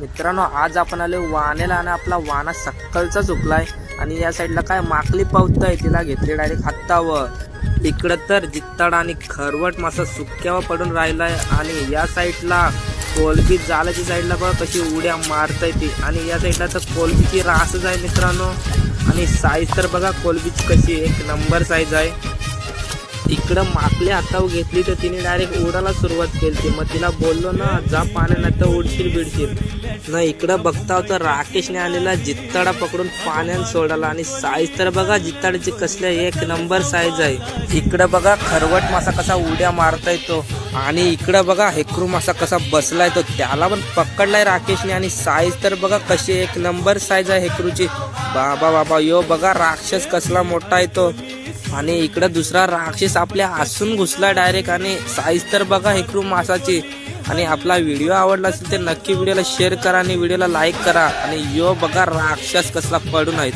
मित्रांनो आज आपण आलो वाण्याला आणि आपला वाना सक्कलचा चुकलाय आणि या साईडला काय माकली पावतय तिला घेतली डायरेक्ट हातावर. इकडं तर जित्ताड आणि खरवट मासा सुक्यावर पडून राहिलाय. आणि या साईडला कोलबी जालाच्या साईडला बघा कशी उड्या मारताय ती. आणि या साईडला तर कोलबीची रासच आहे मित्रांनो. आणि साईज तर बघा कोलबीची कशी एक नंबर साईज आहे. इकडं माकले हातावर घेतली तर तिने डायरेक्ट उडायला सुरुवात केली मग तिला बोललो ना जा पाण्यात तर उडशील बिडशील. ना इकडं बघता तर राकेशने आलेला जित्ताडा पकडून पाण्यात सोडाला आणि साईज तर बघा जित्ताडाची कसल्या एक नंबर साईज आहे. इकडं बघा खरवट मासा कसा उड्या मारता येतो आणि इकडं बघा हेकरू मासा कसा बसलाय तो. त्याला पण पकडलाय राकेशने. आणि साईज तर बघा कशी एक नंबर साईज आहे हेकरूची. बाबा बाबा यो बघा राक्षस कसला मोठा आहे तो. आणि इकडं दुसरा राक्षस आपल्या हसून घुसला डायरेक्ट आणि साईज तर बघा हेकरू मासाची. आणि आपला व्हिडिओ आवडला असेल तर नक्की व्हिडिओला शेअर करा आणि व्हिडिओला लाईक करा. आणि यो बघा राक्षस कसला पडून आहे.